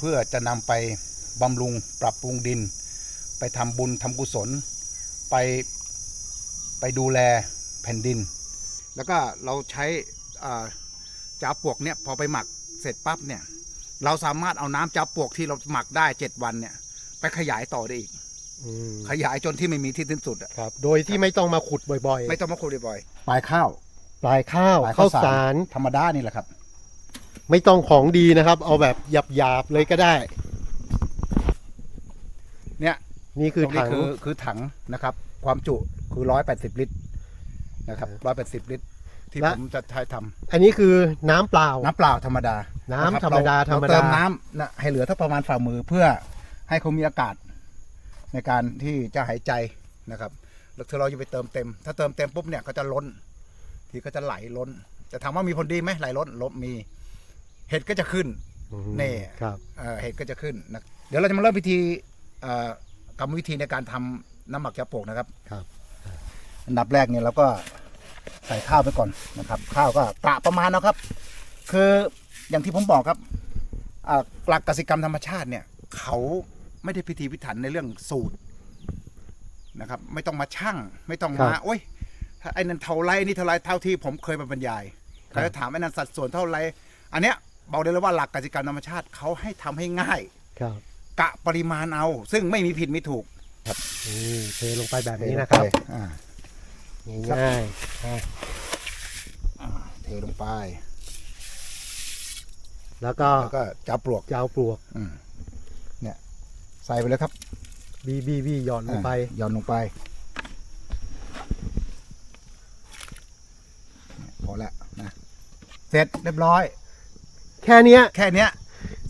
เพื่อจะนำไปบำรุงปรับปรุงดิน ไปทำบุญทำกุศล ไปไปดูแลแผ่นดิน แล้วก็เราใช้อ่าจ้าปลวกเนี่ยพอไปหมักเสร็จปั๊บเนี่ย เราสามารถเอาน้ำจ้าปลวกที่เราหมักได้เจ็ดวันเนี่ย ไปขยายต่อได้อีกอืมขยายจนที่ไม่มีที่สิ้นสุดอะครับ โดยที่ไม่ต้องมาขุดบ่อยไม่ต้องมาคุยบ่อยๆปลายข้าวๆปลายข้าวปลายข้าวสารธรรมดานี่แหละครับ ไม่ต้องของดีนะครับ เอาแบบหยาบๆเลยก็ได้ เนี่ยนี่คือตรงนี้ถัง คือคือถังนะครับ ความจุคือร้อยแปดสิบลิตรนะครับร้อยแปดสิบลิตร ที่และ ผมจะใช้ทำอันนี้คือน้ำเปล่าน้ำเปล่าธรรมดาน้ำะคบธรรมดาเธรรมดาเติมน้ำนะให้เหลือเท่าประมาณฝ่ามือเพื่อให้เขามีอากาศ ในการที่จะหายใจนะครับแล้วถ้าเราจะไปเติมเต็ม ถ้าเติมเต็มปุ๊บเนี่ยก็จะล้น ทีก็จะไหลล้นจะถามว่ามีผลดีไหมไหลล้นลบมี เห็ดก็จะขึ้นอืมนี่ครับ เอ่อเห็ดก็จะขึ้นนะเดี๋ยวเราจะมาเริ่มพิธีเอ่อกรรมวิธีในการทำน้ำหมักยาปลวกนะครับ ครับ อันดับแรกเนี่ยเราก็ใส่ข้าวไปก่อนนะครับ ข้าวก็กะประมาณนะครับ คืออย่างที่ผมบอกครับอ่าหลักกสิกรรมธรรมชาติเนี่ย เขาไม่ได้พิธีพิถันในเรื่องสูตรนะครับ ไม่ต้องมาชั่ง ไม่ต้องมาครับ โอ้ยถ้าไอ้นั่นเท่าไรนี่เท่าไรเท่าที่ผมเคยมาบรรยายครับเขาจะถามไอ้นั่นสัดส่วนเท่าไรอันเนี้ย บอกได้เลยว่าหลักกสิกรรมธรรมชาติเขาให้ทำให้ง่าย ครับกะปริมาณเอา ซึ่งไม่มีผิดไม่ถูกนี่เทลงไปแบบนี้นะครับอ่าง่ายๆอะอ่าเทลงไป แล้วก็แล้วก็จับปลวกจะเอาปลวกอืมเนี่ย ใส่ไปเลยครับ บีบีบีหย่อนลงไปอะหย่อนลงไปเนี่ยพอแล้วนะ เสร็จเรียบร้อย แค่เนี้ยแค่เนี้ย